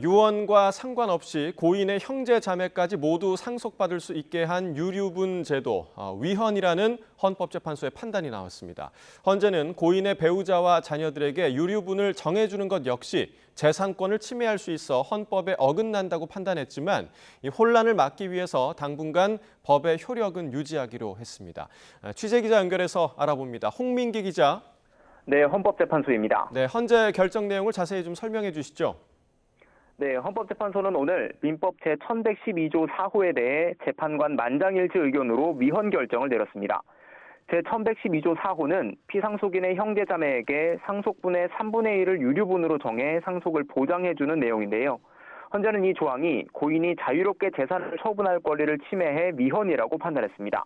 유언과 상관없이 고인의 형제 자매까지 모두 상속받을 수 있게 한 유류분 제도 어, 위헌이라는 헌법재판소의 판단이 나왔습니다. 헌재는 고인의 배우자와 자녀들에게 유류분을 정해주는 것 역시 재산권을 침해할 수 있어 헌법에 어긋난다고 판단했지만 이 혼란을 막기 위해서 당분간 법의 효력은 유지하기로 했습니다. 아, 취재 기자 연결해서 알아봅니다. 홍민기 기자. 네, 헌법재판소입니다. 네, 헌재 결정 내용을 자세히 좀 설명해 주시죠. 네, 헌법재판소는 오늘 민법 제1112조 4호에 대해 재판관 만장일치 의견으로 위헌 결정을 내렸습니다. 제1112조 4호는 피상속인의 형제자매에게 상속분의 3분의 1을 유류분으로 정해 상속을 보장해주는 내용인데요. 헌재는 이 조항이 고인이 자유롭게 재산을 처분할 권리를 침해해 위헌이라고 판단했습니다.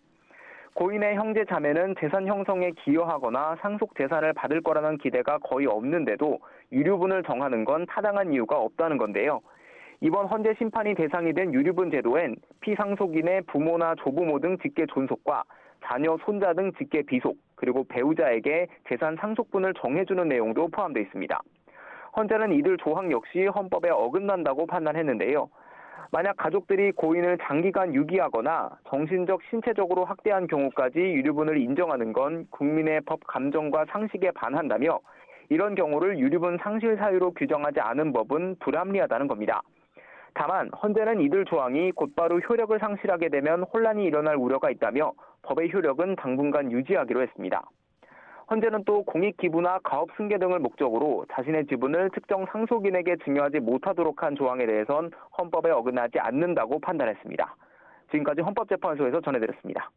고인의 형제 자매는 재산 형성에 기여하거나 상속 재산을 받을 거라는 기대가 거의 없는데도 유류분을 정하는 건 타당한 이유가 없다는 건데요. 이번 헌재 심판이 대상이 된 유류분 제도엔 피상속인의 부모나 조부모 등 직계 존속과 자녀, 손자 등 직계 비속, 그리고 배우자에게 재산 상속분을 정해주는 내용도 포함되어 있습니다. 헌재는 이들 조항 역시 헌법에 어긋난다고 판단했는데요. 만약 가족들이 고인을 장기간 유기하거나 정신적, 신체적으로 학대한 경우까지 유류분을 인정하는 건 국민의 법 감정과 상식에 반한다며 이런 경우를 유류분 상실 사유로 규정하지 않은 법은 불합리하다는 겁니다. 다만 헌재는 이들 조항이 곧바로 효력을 상실하게 되면 혼란이 일어날 우려가 있다며 법의 효력은 당분간 유지하기로 했습니다. 헌재는 또 공익 기부나 가업 승계 등을 목적으로 자신의 지분을 특정 상속인에게 증여하지 못하도록 한 조항에 대해선 헌법에 어긋나지 않는다고 판단했습니다. 지금까지 헌법재판소에서 전해드렸습니다.